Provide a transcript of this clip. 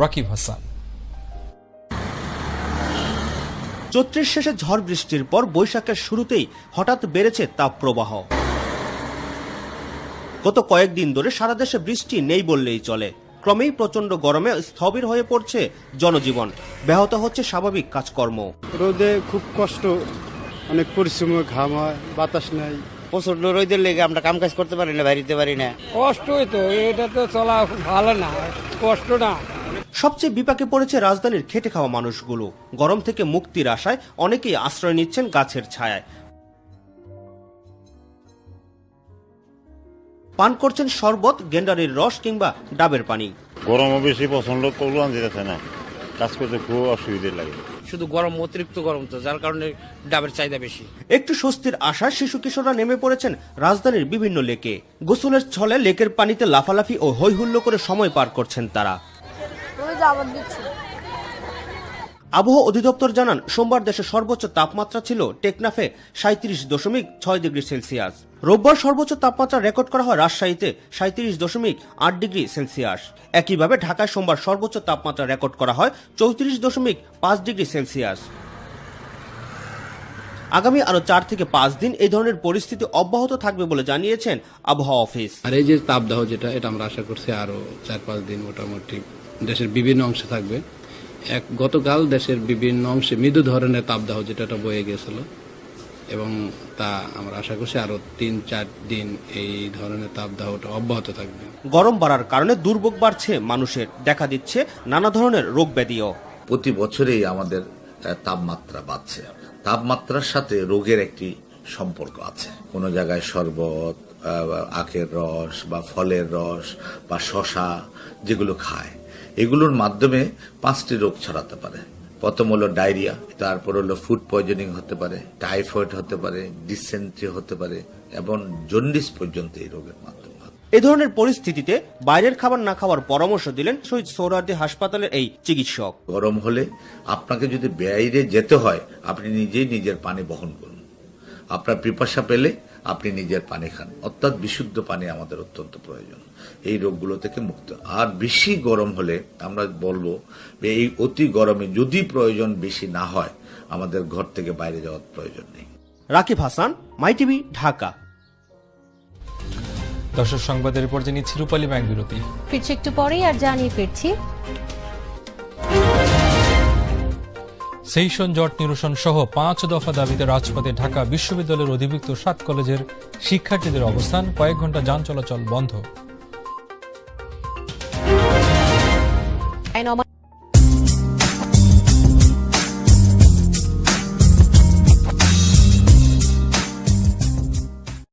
রাকিব হাসান। চৈত্রের শেষে ঝড় বৃষ্টির পর বৈশাখের শুরুতেই হঠাৎ বেড়েছে তাপপ্রবাহ গত কয়েকদিন ধরে সারা দেশে বৃষ্টি নেই বললেই চলে। ক্রমেই প্রচণ্ড গরমে স্থবির হয়ে পড়ছে জনজীবন। ব্যাহত হচ্ছে স্বাভাবিক কাজকর্ম। রোদে খুব কষ্ট অনেক পরিশ্রম ঘাম হয় বাতাস নাই। প্রচণ্ড রোদের লেগে আমরা কাম কাজ করতে পারি না বাড়িতে পারি না। কষ্টই তো এটা তো চলা ভালো না কষ্ট না। সবচেয়ে বিপাকে পড়েছে রাজধানীর খেটে খাওয়া মানুষগুলো। গরম থেকে মুক্তির আশায় অনেকেই আশ্রয় নিচ্ছেন গাছের ছায়ায়। পান করছেন শরবত গেন্ডারির রস কিংবা ডাবের পানি। গরমও বেশি পছন্দ করলেও আনতে না। কাজ করতে খুব অসুবিধে লাগে। শুধু গরম অতিরিক্ত গরম তো যার কারণে ডাবের চাহিদা বেশি। একটু স্বস্তির আশা শিশু কিশোররা নেমে পড়েছেন রাজধানীর বিভিন্ন লেকে। গোসলের ছলে লেকের পানিতে লাফালাফি ও হৈহুল্লো করে সময় পার করছেন তারা। আবহাওয়া অধিদপ্তর জানান, সোমবার দেশের সর্বোচ্চ তাপমাত্রা ছিল টেকনাফে সাঁত্রিশ দশমিক ছয় ডিগ্রি সেলসিয়াস। রোববার সর্বোচ্চ তাপমাত্রা রেকর্ড করা হয় রাজশাহীতে সাঁত্রিশ দশমিক আট ডিগ্রি সেলসিয়াস। একইভাবে ঢাকায় সোমবার সর্বোচ্চ তাপমাত্রা রেকর্ড করা হয় চৌত্রিশ দশমিক পাঁচ ডিগ্রি সেলসিয়াস। আগামী আরও চার থেকে পাঁচ দিন এই ধরনের পরিস্থিতি অব্যাহত থাকবে বলে জানিয়েছেন আবহাওয়া অফিস। আর এই যে তাপদাহ যেটা, এটা আমরা আশা করছি আরও চার পাঁচ দিন মোটামুটি দেশের বিভিন্ন অংশে থাকবে। এক গতকাল দেশের বিভিন্ন অংশে মৃদু ধরনের তাপদাহ যেটা বয়ে গিয়েছিল এবং তা আমরা আশা করছি আরও তিন চার দিন এই ধরনের তাপদাহটা অব্যাহত থাকবে। গরম বাড়ার কারণে দুর্ভোগ বাড়ছে মানুষের। দেখা দিচ্ছে নানা ধরনের রোগ ব্যাধিও। প্রতি বছরেই আমাদের তাপমাত্রা বাড়ছে। তাপমাত্রার সাথে রোগের একটি সম্পর্ক আছে। কোনো জায়গায় শরবত আখের রস বা ফলের রস বা শশা যেগুলো খায়। এগুলোর মাধ্যমে পাঁচটি রোগ ছড়াতে পারে। প্রথম হলো ডায়রিয়া তারপর হলো ফুড পয়জনিং হতে পারে টাইফয়েড হতে পারে ডিসেন্ট্রি হতে পারে এবং জন্ডিস পর্যন্ত এই রোগের মাধ্যমে এ ধরনের পরিস্থিতিতে বাইরের খাবার না খাওয়ার পরামর্শ দিলেন শহীদ সৌরার্দি হাসপাতালের এই চিকিৎসক। গরম হলে আপনাকে যদি বাইরে যেতে হয় আপনি নিজেই নিজের পানি বহন করুন। আপনার পিপাসা পেলে আপনি নিজের পানি খান। অর্থাৎ বিশুদ্ধ পানি আমাদের অত্যন্ত প্রয়োজন। এই রোগগুলো থেকে মুক্ত। আর বেশি গরম হলে আমরা বলব যে এই অতি গরমে যদি প্রয়োজন বেশি না হয় আমাদের ঘর থেকে বাইরে যাওয়ার প্রয়োজন নেই। Rakib Hasan my TV Dhaka. দর্শক সংবাদের পর্যায়ে নিচ্ছি রূপালী ব্যাংক বিরতি। ফিরছি একটু পরেই আর জানিয়ে ফিরছি সেইশন জট নিরসন সহ পাঁচ দফা দাবিতে রাজপথে ঢাকা বিশ্ববিদ্যালয়ের অধিভুক্ত সাত কলেজের শিক্ষার্থীদের অবস্থান। কয়েক ঘণ্টা যান চলাচল বন্ধ।